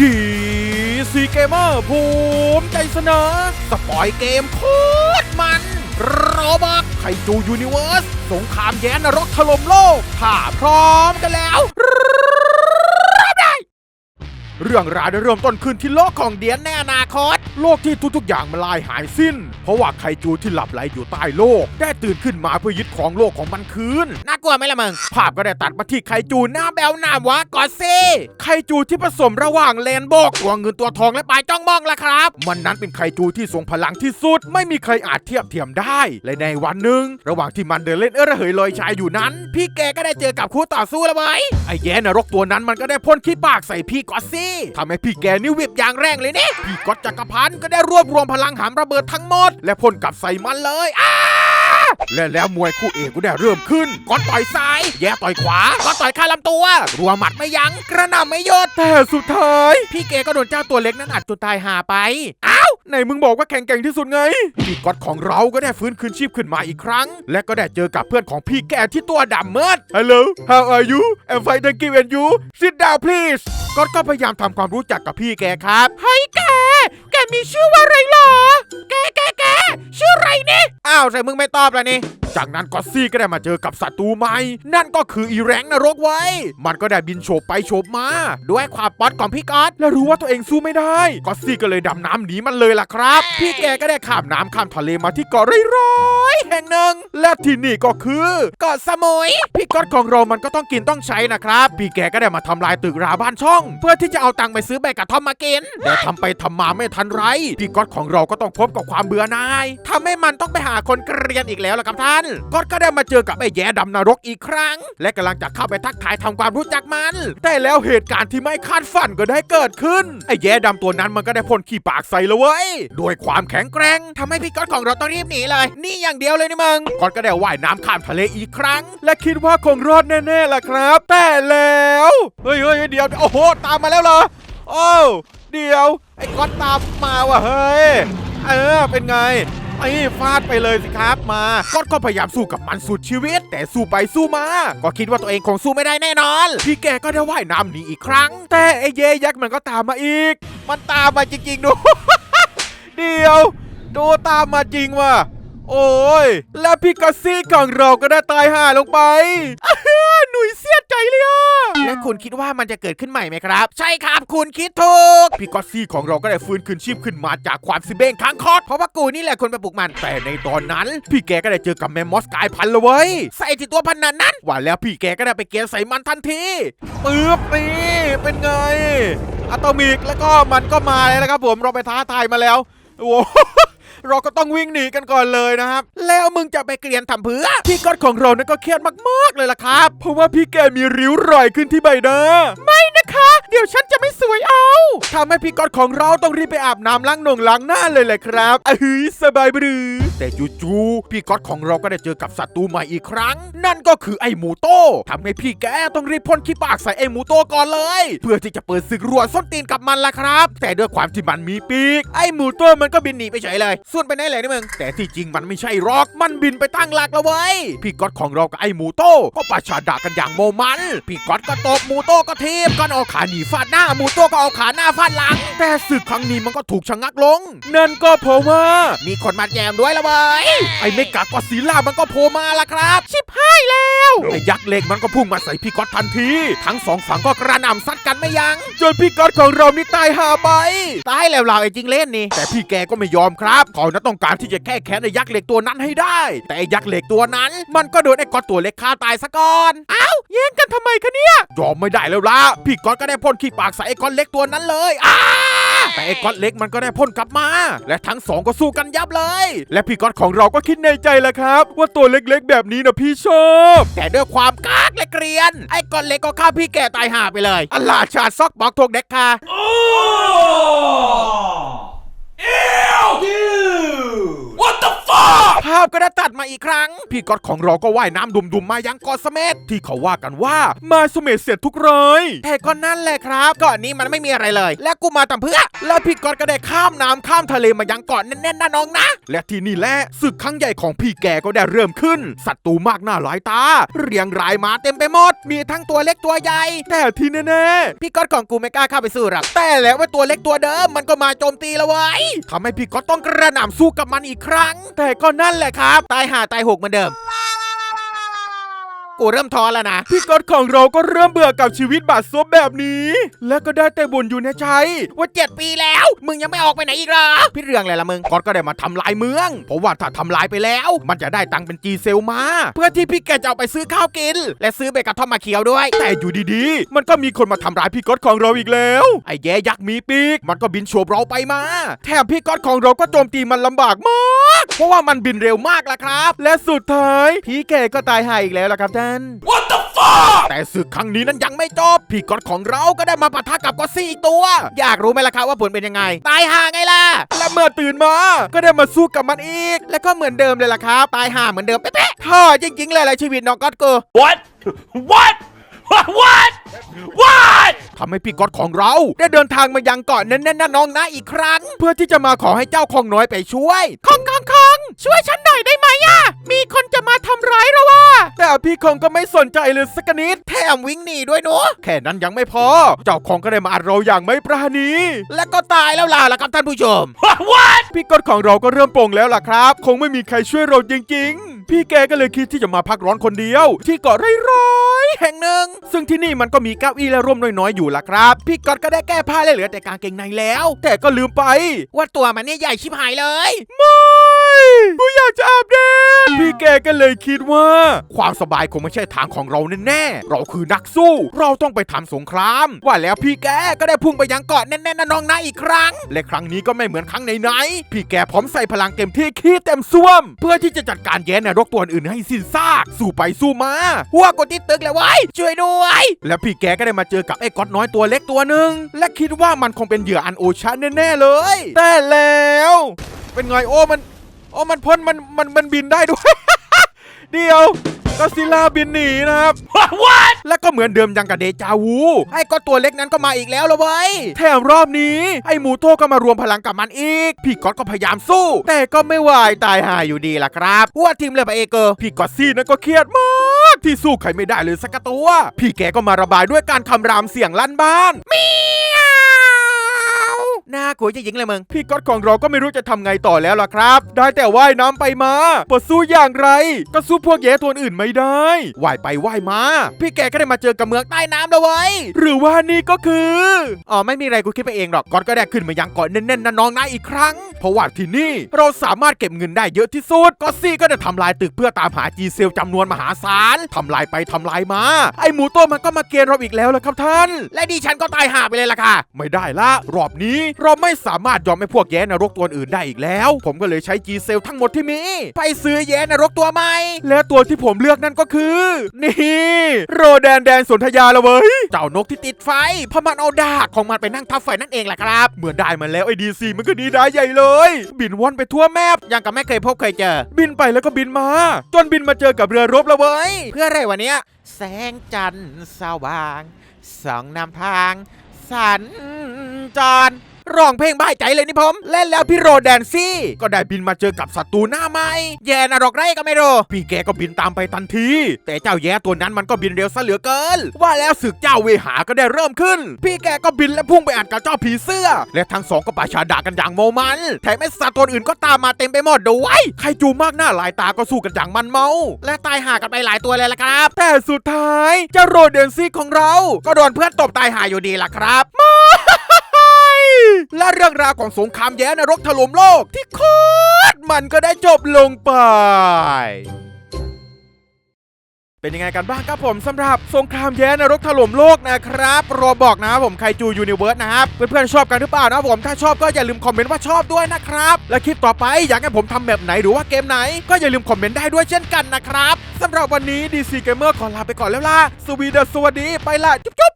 ดีซีเกมเมอร์ภูมิใจเสนอ สปอยเกมโคตรมันโรบอทไคจูยูนิเวิร์ส สงครามแย้นรกถล่มโลก ถ้าพร้อมกันแล้วเรื่องราวได้เริ่มต้นขึ้นที่โลกของเดียนแน่นาคต โลกที่ทุกๆอย่างมันลายหายสิ้น เพราะว่าไคจูที่หลับไหลอยู่ใต้โลก ได้ตื่นขึ้นมาเพื่อยึดของโลกของมันคืน น่ากลัวไหมล่ะมึง ภาพก็ได้ตัดมาที่ไคจูหน้าแบวหน้าวะกอดซีไคจูที่ผสมระหว่างเลนโบกตัวเงินตัวทองและปลายจ้องมองละครับ มันนั้นเป็นไคจูที่ทรงพลังที่สุด ไม่มีใครอาจเทียบเทียมได้และในวันหนึ่งระหว่างที่มันเดินเล่นเออระเหยลอยชายอยู่นั้น พี่แกก็ได้เจอกับคู่ต่อสู้แล้วเว้ยไอ้แย่นรกตัวนั้นมันก็ได้พ่นขี้ปากใส่พี่กอดซี่ทำให้พี่แกนี่วิบอย่างแรงเลยเนี่ยพี่กอดจักรพันธ์ก็ได้รวบรวมพลังหามระเบิดทั้งหมดและพ่นกลับใส่มันเลยอ้าและแล้วมวยคู่เอกก็ได้เริ่มขึ้นก้อนต่อยซ้าย แย่ต่อยขวาก้อนต่อยข้าลำตัว รัวหมัดไม่ยัง้งกระหน่ำไม่หยดแต่สุดท้าย พี่เกก็โดนเจ้าตัวเล็กนั้นอัดจนตายหาไปอ้าวไหนมึงบอกว่าแข็งแกร่งที่สุดไง พี่ก๊อตของเราก็ได้ฟื้นคืนชีพขึ้นมาอีกครั้ง และก็ได้เจอกับเพื่อนของพี่แกที่ตัวดำเมิด Hello how are you I'm fine thank you and you sit down please ก๊อตก็พยายามทำความรู้จักกับพี่แกครับเฮ้ยแกแกมีชื่อว่าอะไรเหรอ แกแกแกชื่ออะไรนี่อ้าวใส่มึงไม่ตอบแล้วนี่ จากนั้นก็ซี่ก็ได้มาเจอกับศัตรูใหม่ นั่นก็คืออีแรงนรกไว้ มันก็ได้บินโฉบไปโฉบมา ด้วยความป๊อตของพี่ก๊อตและรู้ว่าตัวเองสู้ไม่ได้ก็ซี่ก็เลยดำน้ำหนีมันเลยล่ะครับ พี่แกก็ได้ข้ามน้ำข้ามทะเลมาที่เกาะร้อ ยแห่งหนึ่ง และที่นี่ก็คือเกาะสมุย พี่ก๊อตของเรามันก็ต้องกินต้องใช้นะครับ พี่แกก็ได้มาทำลายตึกราบ้านช่อง เพื่อที่จะเอาตังค์ไปซื้อใบกระท่อมมากิน แต่ทำไปทำมาไม่ทันไร พี่ก๊อตของเราก็ต้องพบกับความเบื่อหน่ายทำให้มันต้องไปหาคนเกรียนอีกแล้วล่ะครับท่าน ก๊อตก็ได้มาเจอกับไอ้แย่ดำนรกอีกครั้ง และกำลังจะเข้าไปทักทายทำความรู้จักมัน แต่แล้วเหตุการณ์ที่ไม่คาดฝันก็ได้เกิดขึ้น ไอ้แย่ดำตัวนั้นมันก็ได้พ่นขี้ปากใส่เลยเว้ยด้วยความแข็งแกร่งทำให้พี่ก๊อตของเราต้องรีบหนีเลย นี่อย่างเดียวเลยนี่มึงก๊อตก็ได้ว่ายน้ำข้ามทะเลอีกครั้ง และคิดว่าคงรอดแน่ๆล่ะครับ แต่แล้วเฮ้ยเฮ้ยเดี๋ยวโอ้โหตามมาแล้วเหรอโอ้วเดี๋ยวไอ้ก๊อตตามมาว่ะเฮ้ยเออเป็นไงไอ้ฟาดไปเลยสิครับมาก๊อตก็พยายามสู้กับมันสุดชีวิต แต่สู้ไปสู้มา ก็คิดว่าตัวเองคงสู้ไม่ได้แน่นอน พี่แกก็ได้ว่ายน้ำหนีอีกครั้ง แต่ไอ้เยยักษ์มันก็ตามมาอีก มันตามมาจริงๆดูเดียวดูตามมาจริงว่ะ โอ้ย แล้วพี่กัสซี่ของเราก็ได้ตายห่าลงไป หนุ่ยเสียใจเลยอะ และคุณคิดว่ามันจะเกิดขึ้นใหม่ไหมครับ ใช่ครับคุณคิดถูกพี่กัสซี่ของเราก็ได้ฟื้นคืนชีพขึ้นมาจากความสิเบ้งค้างคอดเพราะว่ากูนี่แหละคนไปปลุกมัน แต่ในตอนนั้น พี่แกก็ได้เจอกับแมมมอสกายพันเลยเว้ย ใส่ที่ตัวพันนั้นนั้นว่าแล้วพี่แกก็ได้ไปเกณฑ์ใส่มันทันทีปึ๊บนี่เป็นไงอะตอมิกแล้วก็มันก็มาแล้วนะครับผมเราไปท้าทายมาแล้วโอ้ เราก็ต้องวิ่งหนีกันก่อนเลยนะครับ แล้วมึงจะไปเกลียนทำเพื่อพี่ก๊อตของเรานั่นก็เครียดมากๆเลยล่ะครับ เพราะว่าพี่แกมีริ้วรอยขึ้นที่ใบหน้าไม่นะคะ เดี๋ยวฉันจะไม่สวยเอาทำให้พี่ก๊อตของเราต้องรีบไปอาบน้ำล้างหนงล้างหน้าเลยแหละครับอ้ยสบายบรือ แต่จู่ๆพี่ก๊อตของเราก็ได้เจอกับศัตรูใหม่อีกครั้ง นั่นก็คือไอ้หมูโต้ทำให้พี่แกต้องรีบพ่นขี้ปากใส่ไอ้หมูโต้ก่อนเลย เพื่อที่จะเปิดศึกรัวส้นตีนกับมันละครับ แต่ด้วยความที่มันมีปีก ไอ้หมูโต้มันก็บินหนีไปเฉยเลย ส่วนไปไหนเลยนี่มึง แต่ที่จริงมันไม่ใช่รอก มันบินไปตั้งหลักแล้วเว้ย พี่ก๊อตของเรากับไอ้หมูโต้ก็ประชาดากันอย่างโมมัน พี่ก๊อตก็ตบหมูโต้ก็ทีบก็เอาขาหนีฟาดหน้าหมูโต้ก็เอาขาหน้าฟาดหลัง แต่ศึกครั้งนี้มันก็ถูกชะงักลง นั่นก็เพราะว่ามีคนมาแจมด้วยละเว้ยไอ้เมกากอซิลล่ามันก็โผล่มาละครับ ชิบหายแล้วไอ้ยักษ์เหล็กมันก็พุ่งมาใส่พี่ก๊อตทันที ทั้งสองฝั่งก็กระหน่ำซัดกันไม่ยัง้งจนพี่ก๊อตของเรานี่ตายหาไปตายแล้วเราไอ้จริงเล่นนี่ แต่พี่แกก็ไม่ยอมครับเขานั้นต้องการที่จะแค่แค้นไอ้ยักษ์เหล็กตัวนั้นให้ได้ แต่ไอ้ยักษ์เหล็กตัวนั้น มันก็โดนไอ้ก๊อตตัวเล็กฆ่าตายซะก่อนเอ้าแย่งกันทำไมคะเนี่ยยอมไม่ได้แล้วล่ะพี่ก๊อตก็ได้พ่นขี้ปากใส่ไอ้ก๊อตเล็กตัวนั้นเลยอ้า แต่ไอ้ก๊อตเล็กมันก็ได้พ่นกลับมา และทั้งสองก็สู้กันยับเลย และพี่ก๊อตของเราก็คิดในใจแหละครับ ว่าตัวเล็กๆ แบบนี้นะพี่ชอบ แต่ด้วยความกากและเกรียน ไอ้ก๊อตเล็กก็ฆ่าพี่แก่ตายห่าไปเลยอัลลาชาซอกบอกทกเด็กค่ะ Ew! Dude! What the fuck? ภาพก็ได้ตัดมาอีกครั้ง พี่ก๊อตของเราก็ว่ายน้ำดุมๆมายังเกาะเสม็ดที่เขาว่ากันว่ามาเสม็ดเสร็จทุกรายแต่ก็นั่นแหละครับเกาะนี้มันไม่มีอะไรเลย และกูมาทำเพื่อ แล้วพี่ก๊อตก็ได้ข้ามน้ำข้ามทะเลมายังเกาะแน่นๆนะน้องนะ และที่นี่แหละศึกครั้งใหญ่ของพี่แกก็ได้เริ่มขึ้นศัตรูมากหน้าหลายตา เรียงรายมาเต็มไปหมด มีทั้งตัวเล็กตัวใหญ่ แต่ที่แน่ๆพี่ก๊อตของกูไม่กล้าเข้าไปสู้หรอกแต่แล้วว่าตัวเล็กตัวเดิมมันก็มาโจมตีแล้วไว้ยทำให้พี่ก๊อตต้องกระหน่ำสู้กับมันอีกครั้ง แต่ก็นั่นแหละครับ ตายหาตายหกเหมือนเดิม กูเริ่มท้อแล้วนะ พี่ก๊อตของเราก็เริ่มเบื่อกับชีวิตบาดซบแบบนี้ และก็ได้แต่บ่นอยู่ในใจว่าเจ็ดปีแล้ว มึงยังไม่ออกไปไหนอีกเหรอ พี่เรื่องอะไรล่ะมึงก๊อตก็ได้มาทำลายเมือง เพราะว่าถ้าทำลายไปแล้ว มันจะได้ตังค์เป็นจีเซลมา เพื่อที่พี่แกจะเอาไปซื้อข้าวกิน และซื้อใบกระท่อมมาเคี้ยวด้วย แต่อยู่ดีๆ มันก็มีคนมาทำร้ายพี่ก๊อตของเราอีกแล้ว ไอ้แย่ยักษ์มีปีก มันก็บินโฉบเราไปมา แถมพี่ก๊อตของเราก็โจมตีมันลำบากมาก เพราะว่ามันบินเร็วมากล่ะครับ และสุดท้ายพี่แกก็ตายหายอีกแล้วล่ะครับท่านแต่ศึกครั้งนี้นั้นยังไม่จบ พี่ก๊อตของเราก็ได้มาปะทะกับก็ซี่ตัว อยากรู้ไหมล่ะครับว่าผลเป็นยังไง ตายห่าไงล่ะ และเมื่อตื่นมา ก็ได้มาสู้กับมันอีก แล้วก็เหมือนเดิมเลยล่ะครับ ตายห่าเหมือนเดิมเป๊ะๆท่อจริงๆเลยแหละชีวิตน้องก๊อตกู What? What? What? What? What? ทำให้พี่ก๊อตของเราได้เดินทางมายังเกาะแน่นๆนะน้องนะอีกครั้ง เพื่อที่จะมาขอให้เจ้าคองน้อยไปช่วยคองคองคองช่วยฉันหน่อยได้ไหมอะมีคนจะมาทำร้ายเราว่ะแต่พี่คองก็ไม่สนใจเลยสักนิดแถมวิ่งหนีด้วยเนาะแค่นั้นยังไม่พอ เจ้าของก็ได้มาอัดเราอย่างไม่ปราณี และก็ตายแล้วล่ะล่ะครับท่านผู้ชม What? What? พี่ก๊อตของเราก็เริ่มโปร่งแล้วล่ะครับ คงไม่มีใครช่วยเราจริง ๆ พี่แกก็เลยคิดที่จะมาพักร้อนคนเดียว ที่เกาะร้อยๆแห่งหนึ่งซึ่งที่นี่มันก็มีมีเก้าอี้และร่มน้อยๆอยู่ล่ะครับ พี่ก๊อตก็ได้แก้ผ้าและเหลือแต่กางเกงในแล้ว แต่ก็ลืมไป ว่าตัวมันเนี่ยใหญ่ชิบหายเลยไม่ กูอยากจะอาบแดดพี่แกก็เลยคิดว่า ความสบายคงไม่ใช่ทางของเราแน่ๆ เราคือนักสู้ เราต้องไปทำสงคราม ว่าแล้วพี่แกก็ได้พุ่งไปยังเกาะแน่นๆนะน้องนะอีกครั้ง และครั้งนี้ก็ไม่เหมือนครั้งไหนๆพี่แกพร้อมใส่พลังเต็มที่ขี้เต็มซ่วม เพื่อที่จะจัดการแย่นรกตัวอื่นให้สิ้นซาก สู้ไปสู้มาหัวกดที่ตึกเลยไว้ช่วยด้วย และพี่แกก็ได้มาเจอกับไอ้ก๊อตน้อยตัวเล็กตัวหนึ่งและคิดว่ามันคงเป็นเหยื่ออันโอชะแน่ๆเลย แต่แล้ว เป็นไงโอ้มัน โอ้มันพ่นมันมันมันบินได้ด้วย เดียวก็ซิลล่าบินหนีนะครับ What? What? และก็เหมือนเดิมยังกับเดจาวูไอ้ก็ตัวเล็กนั้นก็มาอีกแล้วละเว้ยแถมรอบนี้ ไอ้หมูโต้ก็มารวมพลังกับมันอีก พี่ก๊อตก็พยายามสู้ แต่ก็ไม่ไหวตายหายอยู่ดีล่ะครับว่าทีมเลยปะเอเกอร์พี่ก๊อตซี่นั้นก็เครียดมากที่สู้ใครไม่ได้เลยสักตัว พี่แกก็มาระบายด้วยการคำรามเสียงลั่นบ้านเมียว น่ากลัวจริงเลยมึง พี่ก๊อตของเราก็ไม่รู้จะทำไงต่อแล้วล่ะครับ ได้แต่ว่ายน้ำไปมาบทสู้อย่างไร ก็สู้พวกแย่ตัวอื่นไม่ได้ว่ายไปว่ายมา พี่แกก็ได้มาเจอกับเมืองใต้น้ำแล้วเว้ย หรือว่านี่ก็คือ อ๋อไม่มีอะไรกูคิดไปเองหรอก ก๊อตก็ได้ขึ้นมายังเกาะแน่นๆนะน้องนะอีกครั้ง เพราะว่าที่นี่เราสามารถเก็บเงินได้เยอะที่สุด ก็ซี่ก็ได้ทำลายตึกเพื่อตามหาจีเซลจำนวนมหาศาลทำลายไปทำลายมา ไอหมูโตมันก็มาเกณฑ์เราอีกแล้วล่ะครับท่าน และดิฉันก็ตายห่าไปเลยล่ะค่ะ ไม่ได้ละ รอบนี้เราไม่สามารถยอมให้พวกแย่นรกตัวอื่นได้อีกแล้ว ผมก็เลยใช้จีเซลทั้งหมดที่มี ไปซื้อแย่นรกตัวใหม่ และตัวที่ผมเลือกนั่นก็คือ นี่ โรแดนแดนสนธยาละเว้ย เจ้านกที่ติดไฟพมันเอาดาบของมันไปนั่งทับไฟนั่นเองแหละครับ เมื่อได้มาแล้วไอ้ดีซีมันก็ดีได้ใหญ่เลย บินว่อนไปทั่วแมปยังกับไม่เคยพบเคยเจอ บินไปแล้วก็บินมา จนบินมาเจอกับเรือรบแล้วเว้ย เพื่ออะไรวะเนี้ยแสงจันทร์สว่างส่องนำทาง สัญจร ร้องเพลงบ้ายใจเลยนี่ผม เล่นแล้วพี่โรแดนซี่ ก็ได้บินมาเจอกับศัตรูหน้าใหม่แย่นรกไรก็ไม่รู้พี่แกก็บินตามไปทันที แต่เจ้าแย่ตัวนั้นมันก็บินเร็วซะเหลือเกิน ว่าแล้วศึกเจ้าเวหาก็ได้เริ่มขึ้น พี่แกก็บินและพุ่งไปอัดกับเจ้าผีเสื้อ และทั้งสองก็ปาชาดากันอย่างโมมันแถมไอ้สัตว์ตัวอื่นก็ตามมาเต็มไปหมดด้วยใครจูมากหน้าหลายตาก็สู้กันอย่างมันเมา และตายห่ากันไปหลายตัวเลยละครับ แต่สุดท้ายเจ้าโรเดนซี่ของเรา ก็โดนเพื่อนตบตายห่าอยู่ดีล่ะครับ และเรื่องราวของสงครามแย้นรกถล่มโลก ที่โคตรมันก็ได้จบลงไปเป็นยังไงกันบ้างครับผมสำหรับสงครามแย้นรกถล่มโลกนะครับรอบอกนะครับผมไคจูยูนิเวิร์สนะครับเพื่อนๆชอบกันหรือเปล่านะผมถ้าชอบก็อย่าลืมคอมเมนต์ว่าชอบด้วยนะครับ และคลิปต่อไปอยากให้ผมทำแบบไหนหรือว่าเกมไหน ก็อย่าลืมคอมเมนต์ได้ด้วยเช่นกันนะครับสำหรับวันนี้ DC Gamer ขอลาไปก่อนแล้วล่ะสวีเดัสสวัสดีไปละจุ๊บ